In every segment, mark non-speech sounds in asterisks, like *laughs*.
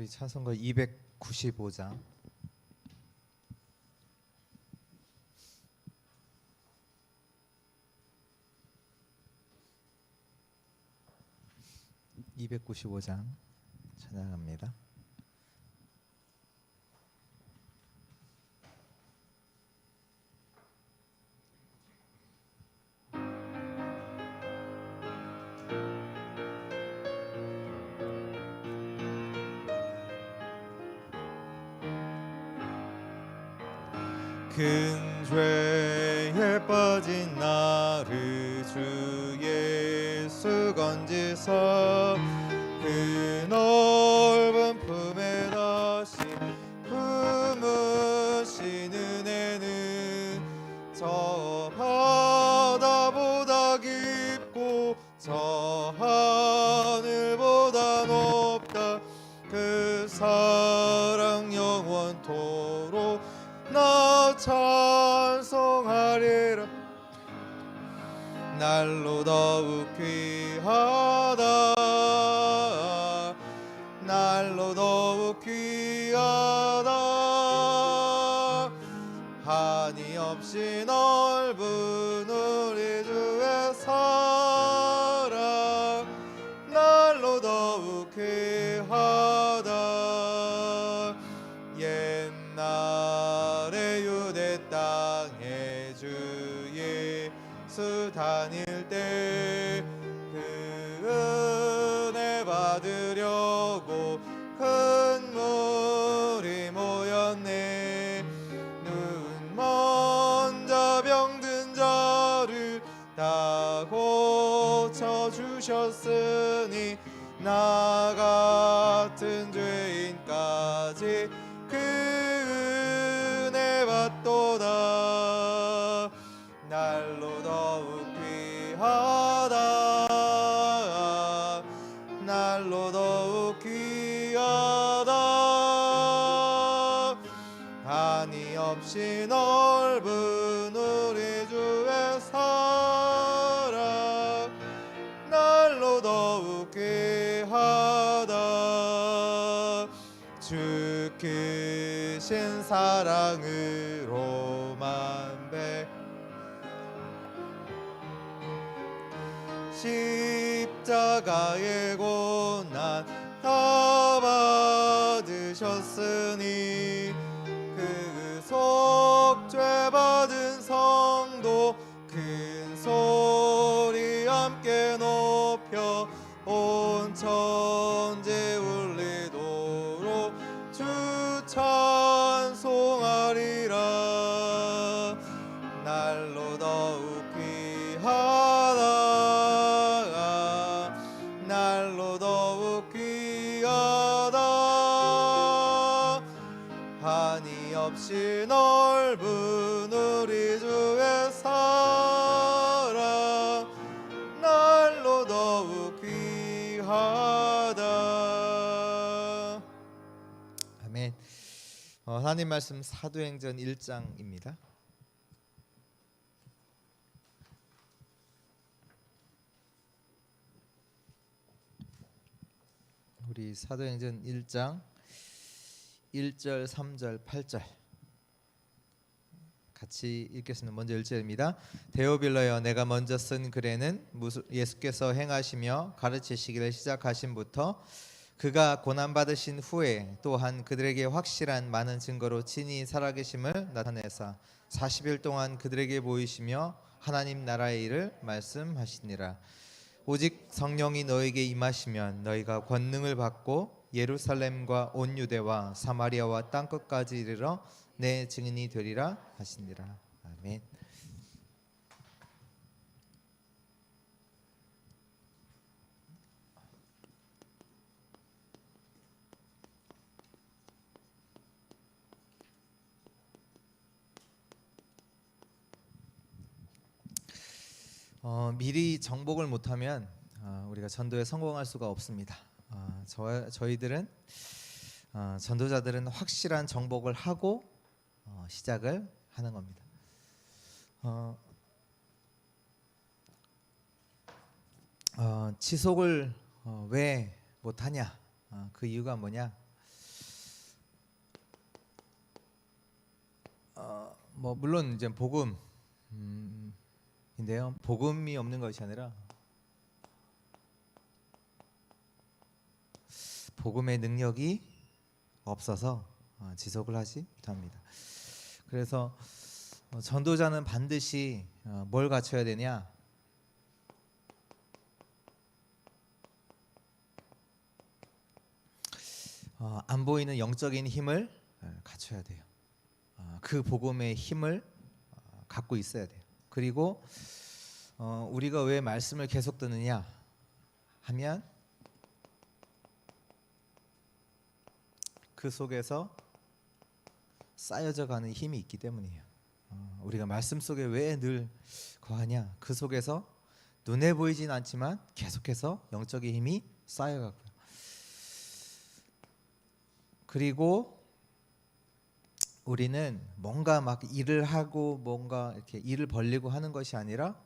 우리 찬송가 295장 (295장) 찬양합니다. 큰 죄에 빠진 나를 주 예수 건지사 그 날로 더욱 귀하다 다 고쳐 주셨으니 나 같은 죄인까지 그 은혜 받도다 날로 더욱 귀하다. 날로 더욱 귀하다. 한이 없이 넓 십자가의 고난 다 받으셨으니 넓은 우리 주의 사랑 날로 더욱 귀하다. 어, 하나님 말씀 사도행전 1장입니다. 우리 사도행전 1장 1절, 3절, 8절 같이 읽겠습니다. 먼저 1절입니다. 데오빌러여 내가 먼저 쓴 글에는 예수께서 행하시며 가르치시기를 시작하신부터 그가 고난 받으신 후에 또한 그들에게 확실한 많은 증거로 친히 살아계심을 나타내사 40일 동안 그들에게 보이시며 하나님 나라의 일을 말씀하시니라. 오직 성령이 너에게 임하시면 너희가 권능을 받고 예루살렘과 온 유대와 사마리아와 땅 끝까지 이르러 내 증인이 되리라 하시니라. 아멘. 어, 미리 정복을 못하면 어, 우리가 전도에 성공할 수가 없습니다. 어, 저, 저희들은 어, 전도자들은 확실한 정복을 하고 어, 시작을 하는 겁니다. 어, 어, 지속을 어, 왜 못하냐? 어, 그 이유가 뭐냐? 어, 뭐 물론 이제 복음인데요. 음, 복음이 없는 것이 아니라 복음의 능력이 없어서 지속을 하지 못합니다. 그래서 어, 전도자는 반드시 어, 뭘 갖춰야 되냐? 어, 안 보이는 영적인 힘을 어, 갖춰야 돼요. 어, 그 복음의 힘을 어, 갖고 있어야 돼요. 그리고 어, 우리가 왜 말씀을 계속 듣느냐 하면 그 속에서 쌓여져 가는 힘이 있기 때문이에요. 어, 우리가 말씀 속에 왜 늘 거하냐? 그 속에서 눈에 보이진 않지만 계속해서 영적인 힘이 쌓여가고요. 그리고 우리는 뭔가 막 일을 하고 뭔가 이렇게 일을 벌리고 하는 것이 아니라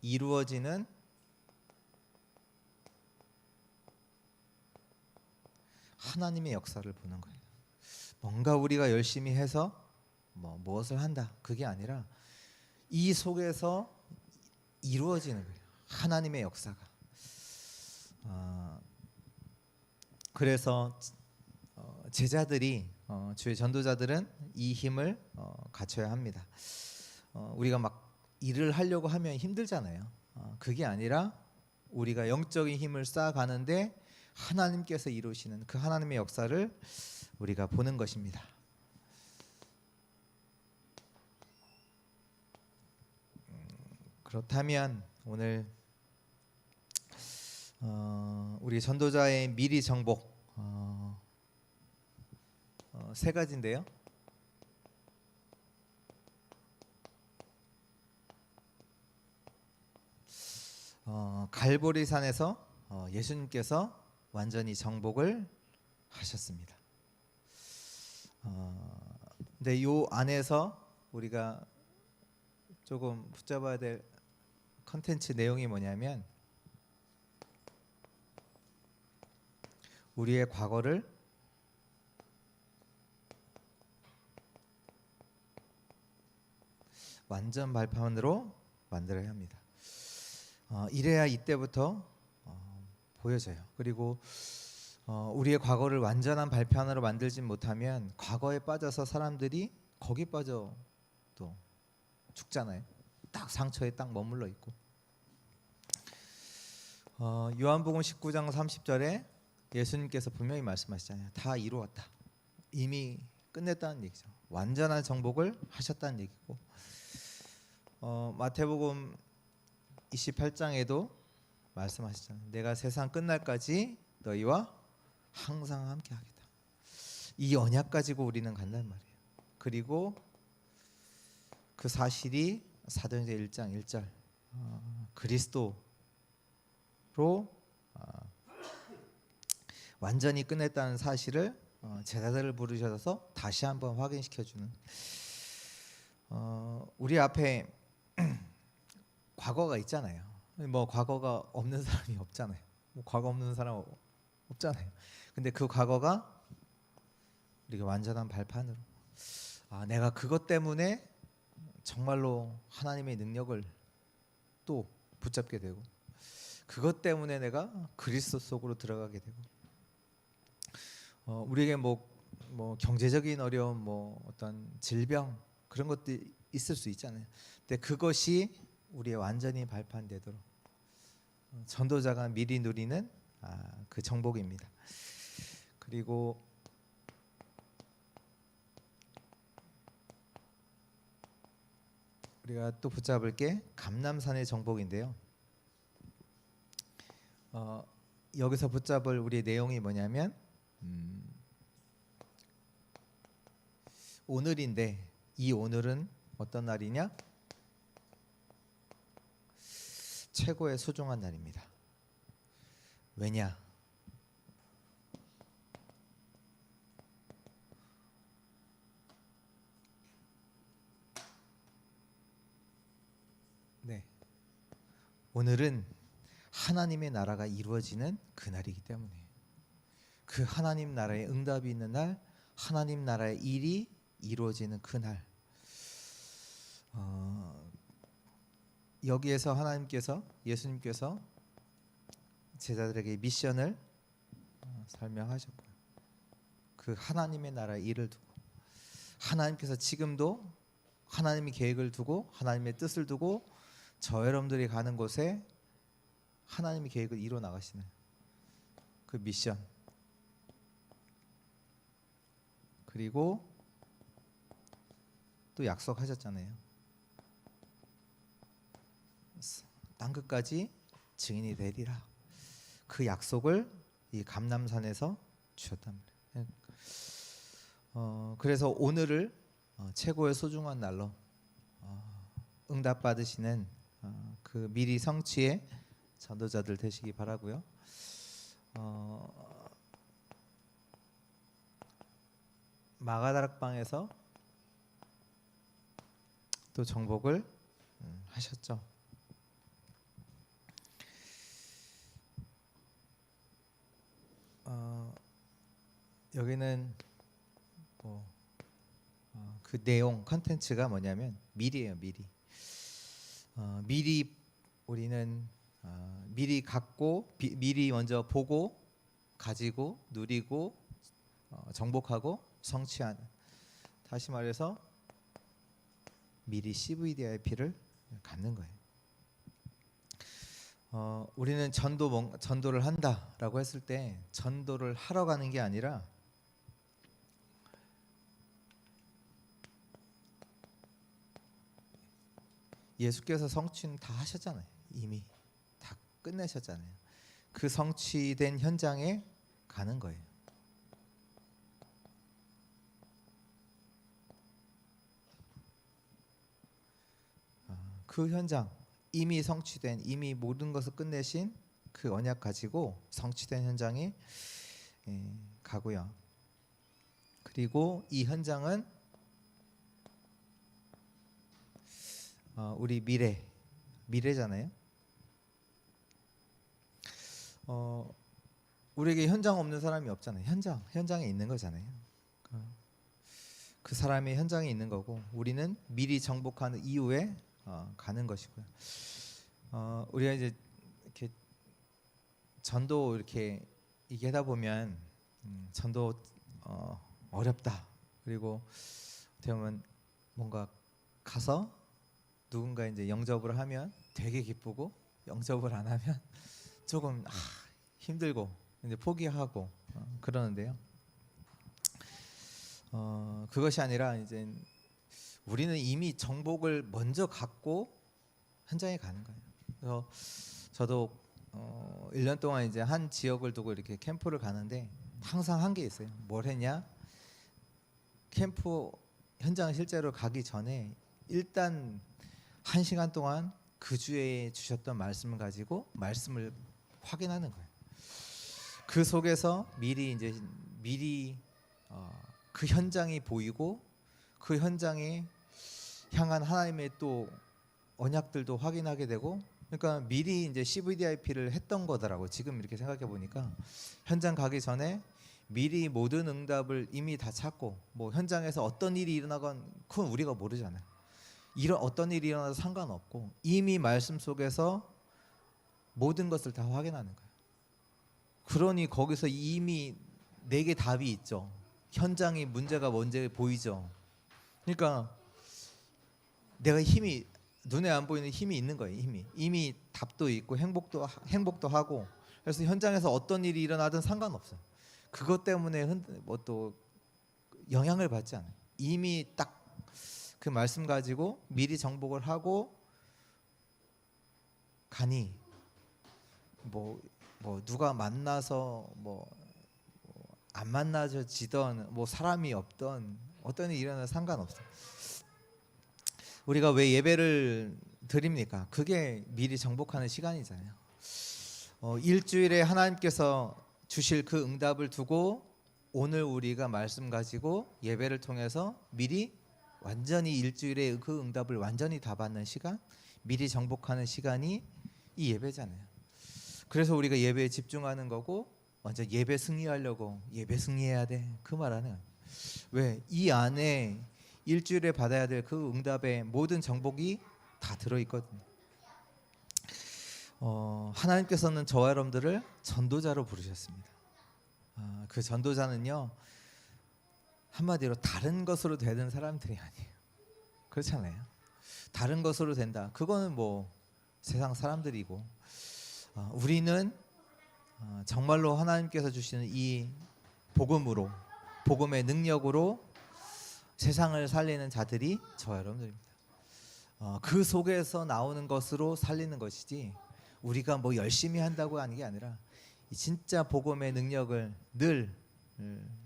이루어지는 하나님의 역사를 보는 거예요. 뭔가 우리가 열심히 해서 뭐 무엇을 한다 그게 아니라 이 속에서 이루어지는 거예요. 하나님의 역사가. 어, 그래서 어, 제자들이 어, 주의 전도자들은 이 힘을 어, 갖춰야 합니다. 어, 우리가 막 일을 하려고 하면 힘들잖아요. 어, 그게 아니라 우리가 영적인 힘을 쌓아가는데 하나님께서 이루시는 그 하나님의 역사를 우리가 보는 것입니다. 음, 그렇다면 오늘 어, 우리 전도자의 미리 정복 어, 어, 세 가지인데요. 어, 갈보리산에서 어, 예수님께서 완전히 정복을 하셨습니다. 어, 근데 요 안에서 우리가 조금 붙잡아야 될 컨텐츠 내용이 뭐냐면 우리의 과거를 완전 발판으로 만들어야 합니다. 어, 이래야 이때부터 어, 보여져요. 그리고 어, 우리의 과거를 완전한 발판으로 만들지 못하면 과거에 빠져서 사람들이 거기 빠져 또 죽잖아요. 딱 상처에 딱 머물러 있고. 어, 요한복음 19장 30절에 예수님께서 분명히 말씀하시잖아요. 다 이루었다. 이미 끝냈다는 얘기죠. 완전한 정복을 하셨다는 얘기고. 어, 마태복음 28장에도 말씀하시잖아요. 내가 세상 끝날까지 너희와 항상 함께 하겠다. 이 언약 가지고 우리는 간단 말이에요. 그리고 그 사실이 사도행전 1장 1절 어, 그리스도로 어, 완전히 끝냈다는 사실을 어, 제자들을 부르셔서 다시 한번 확인시켜 주는 어, 우리 앞에 *clears throat* 과거가 있잖아요. 뭐 과거가 없는 사람이 없잖아요. 뭐 과거 없는 사람 없잖아요. 근데 그 과거가 우리가 완전한 발판으로 아 내가 그것 때문에 정말로 하나님의 능력을 또 붙잡게 되고 그것 때문에 내가 그리스도 속으로 들어가게 되고 어, 우리에게 뭐, 뭐 경제적인 어려움, 뭐 어떤 질병 그런 것도 있을 수 있잖아요. 근데 그것이 우리의 완전히 발판되도록 어, 전도자가 미리 누리는 아, 그 정복입니다. 그리고 우리가 또 붙잡을 게 감남산의 정복인데요. 어, 여기서 붙잡을 우리의 내용이 뭐냐면 음, 오늘인데 이 오늘은 어떤 날이냐? 최고의 소중한 날입니다. 왜냐? 네. 오늘은 하나님의 나라가 이루어지는 그 날이기 때문에 그 하나님 나라의 응답이 있는 날 하나님 나라의 일이 이루어지는 그날 어, 여기에서 하나님께서 예수님께서 제자들에게 미션을 어, 설명하셨고요. 그 하나님의 나라의 일을 두고 하나님께서 지금도 하나님의 계획을 두고 하나님의 뜻을 두고 저 여러분들이 가는 곳에 하나님의 계획을 이루어 나가시는 그 미션 그리고 또 약속하셨잖아요. 땅 끝까지 증인이 되리라. 그 약속을 이 감남산에서 주셨단 말이에요. 어, 그래서 오늘을 어, 최고의 소중한 날로 어, 응답 받으시는 어, 그 미리 성취의 전도자들 되시기 바라고요. 어, 마가다락방에서 또 정복을 음, 하셨죠. 여기는 뭐, 어, 그 내용 컨텐츠가 뭐냐면 미리예요 미리 어, 미리 우리는 어, 미리 갖고 비, 미리 먼저 보고 가지고 누리고 어, 정복하고 성취하는 다시 말해서 미리 CVDIP를 갖는 거예요. 어, 우리는 전도 뭔- 전도를 한다라고 했을 때 전도를 하러 가는 게 아니라 예수께서 성취는 다 하셨잖아요. 이미 다 끝내셨잖아요. 그 성취된 현장에 가는 거예요. 아, 그 현장 이미 성취된 이미 모든 것을 끝내신 그 언약 가지고 성취된 현장에 예, 가고요. 그리고 이 현장은 어, 우리 미래 미래잖아요. 어, 우리에게 현장 없는 사람이 없잖아요. 현장 현장에 있는 거잖아요. 그, 그 사람이 현장에 있는 거고 우리는 미리 정복하는 이후에 어, 가는 것이고요. 어, 우리가 이제 이렇게 전도 이렇게 얘기하다 보면 음, 전도 어, 어렵다. 그리고 어떻게 보면 뭔가 가서 누군가 이제 영접을 하면 되게 기쁘고 영접을 안 하면 *laughs* 조금 아, 힘들고 이제 포기하고 어, 그러는데요. 어, 그것이 아니라 이제 우리는 이미 정복을 먼저 갖고 현장에 가는 거예요. 그래서 저도 어, 1년 동안 이제 한 지역을 두고 이렇게 캠프를 가는데 항상 한 게 있어요. 뭘 했냐? 캠프 현장 실제로 가기 전에 일단 한 시간 동안 그 주에 주셨던 말씀을 가지고 말씀을 확인하는 거예요. 그 속에서 미리 이제 미리 어, 그 현장이 보이고 그 현장에 향한 하나님의 또 언약들도 확인하게 되고 그러니까 미리 이제 CVDIP를 했던 거더라고 지금 이렇게 생각해 보니까 현장 가기 전에 미리 모든 응답을 이미 다 찾고 뭐 현장에서 어떤 일이 일어나건 그건 우리가 모르잖아요. 이런 어떤 일이 일어나도 상관없고 이미 말씀 속에서 모든 것을 다 확인하는 거예요. 그러니 거기서 이미 내게 답이 있죠. 현장이 문제가 뭔지 보이죠. 그러니까 내가 힘이 눈에 안 보이는 힘이 있는 거예요. 힘이 이미 답도 있고 행복도 행복도 하고 그래서 현장에서 어떤 일이 일어나든 상관없어요. 그것 때문에 뭐또 영향을 받지 않아요. 이미 딱 그 말씀 가지고 미리 정복을 하고 가니 뭐, 뭐 누가 만나서 뭐 안 만나지던 뭐 사람이 없던 어떤 일이 일어나 상관없어. 우리가 왜 예배를 드립니까? 그게 미리 정복하는 시간이잖아요. 어, 일주일에 하나님께서 주실 그 응답을 두고 오늘 우리가 말씀 가지고 예배를 통해서 미리 완전히 일주일에 그 응답을 완전히 다 받는 시간, 미리 정복하는 시간이 이 예배잖아요. 그래서 우리가 예배에 집중하는 거고 먼저 예배 승리하려고 예배 승리해야 돼. 그 말하는 왜 이 안에 일주일에 받아야 될 그 응답의 모든 정복이 다 들어 있거든요. 어, 하나님께서는 저와 여러분들을 전도자로 부르셨습니다. 아, 그 전도자는요 한마디로 다른 것으로 되는 사람들이 아니에요. 그렇잖아요. 다른 것으로 된다. 그거는 뭐 세상 사람들이고 어, 우리는 어, 정말로 하나님께서 주시는 이 복음으로 복음의 능력으로 세상을 살리는 자들이 저와 여러분들입니다. 어, 그 속에서 나오는 것으로 살리는 것이지 우리가 뭐 열심히 한다고 하는 게 아니라 이 진짜 복음의 능력을 늘 음,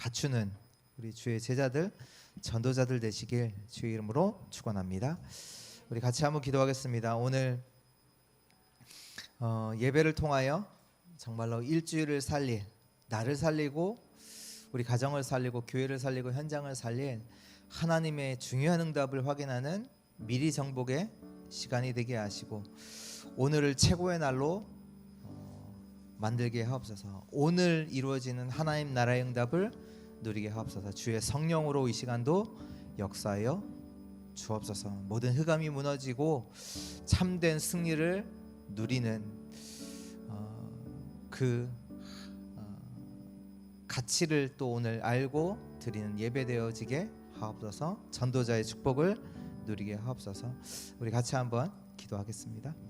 갖추는 우리 주의 제자들 전도자들 되시길 주의 이름으로 축원합니다. 우리 같이 한번 기도하겠습니다. 오늘 어, 예배를 통하여 정말로 일주일을 살릴 나를 살리고 우리 가정을 살리고 교회를 살리고 현장을 살릴 하나님의 중요한 응답을 확인하는 미리 정복의 시간이 되게 하시고 오늘을 최고의 날로 어, 만들게 하옵소서. 오늘 이루어지는 하나님 나라의 응답을 누리게 하옵소서. 주의 성령으로 이 시간도 역사하여 주옵소서. 모든 흑암이 무너지고 참된 승리를 누리는 어, 그 어, 가치를 또 오늘 알고 드리는 예배되어지게 하옵소서. 전도자의 축복을 누리게 하옵소서. 우리 같이 한번 기도하겠습니다.